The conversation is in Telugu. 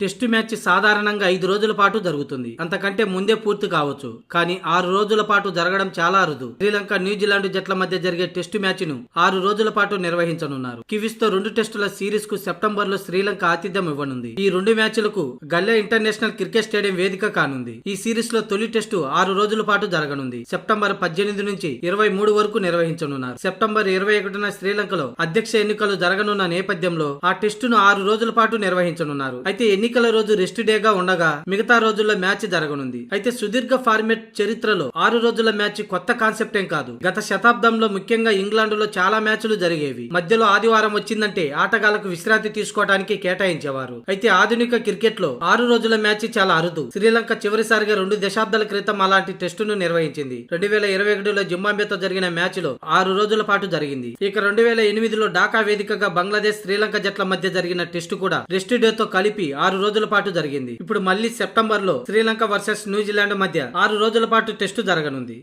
టెస్టు మ్యాచ్ సాధారణంగా ఐదు రోజుల పాటు జరుగుతుంది. అంతకంటే ముందే పూర్తి కావచ్చు. కానీ ఆరు రోజుల పాటు జరగడం చాలా అరుదు. శ్రీలంక న్యూజిలాండ్ జట్ల మధ్య జరిగే టెస్టు మ్యాచ్ను ఆరు రోజుల పాటు నిర్వహించనున్నారు. కివీస్తో రెండు టెస్టుల సిరీస్కు సెప్టెంబర్లో శ్రీలంక ఆతిథ్యం ఇవ్వనుంది. ఈ రెండు మ్యాచ్లకు గల్లె ఇంటర్నేషనల్ క్రికెట్ స్టేడియం వేదిక కానుంది. ఈ సిరీస్లో తొలి టెస్టు ఆరు రోజుల పాటు జరగనుంది. సెప్టెంబర్ పద్దెనిమిది నుంచి ఇరవై మూడు వరకు నిర్వహించనున్నారు. సెప్టెంబర్ ఇరవై ఒకటిన శ్రీలంకలో అధ్యక్ష ఎన్నికలు జరగనున్న నేపథ్యంలో ఆ టెస్టును ఆరు రోజుల పాటు నిర్వహించనున్నారు. అయితే ఎన్ని ఎన్నికల రోజు రెస్ట్ డేగా ఉండగా మిగతా రోజుల్లో మ్యాచ్ జరగనుంది. అయితే సుదీర్ఘ ఫార్మెట్ చరిత్రలో ఆరు రోజుల మ్యాచ్ కొత్త కాన్సెప్ట్ ఏం కాదు. గత శతాబ్దంలో ముఖ్యంగా ఇంగ్లాండ్లో చాలా మ్యాచ్లు జరిగేవి. మధ్యలో ఆదివారం వచ్చిందంటే ఆటగాళ్ళకు విశ్రాంతి తీసుకోవడానికి కేటాయించేవారు. అయితే ఆధునిక క్రికెట్లో ఆరు రోజుల మ్యాచ్ చాలా అరుదు. శ్రీలంక చివరిసారిగా రెండు దశాబ్దాల క్రితం అలాంటి టెస్టును నిర్వహించింది. రెండు వేల ఇరవై ఒకటిలో జింబాబేతో జరిగిన మ్యాచ్లో ఆరు రోజుల పాటు జరిగింది. ఇక రెండు వేల ఎనిమిదిలో ఢాకా వేదికగా బంగ్లాదేశ్ శ్రీలంక జట్ల మధ్య జరిగిన టెస్టు కూడా రెస్ట్ డే తో కలిపి ఆరు రోజుల పాటు జరిగింది. ఇప్పుడు మళ్ళీ సెప్టెంబర్లో శ్రీలంక వర్సెస్ న్యూజిలాండ్ మధ్య ఆరు రోజుల పాటు టెస్టు జరగనుంది.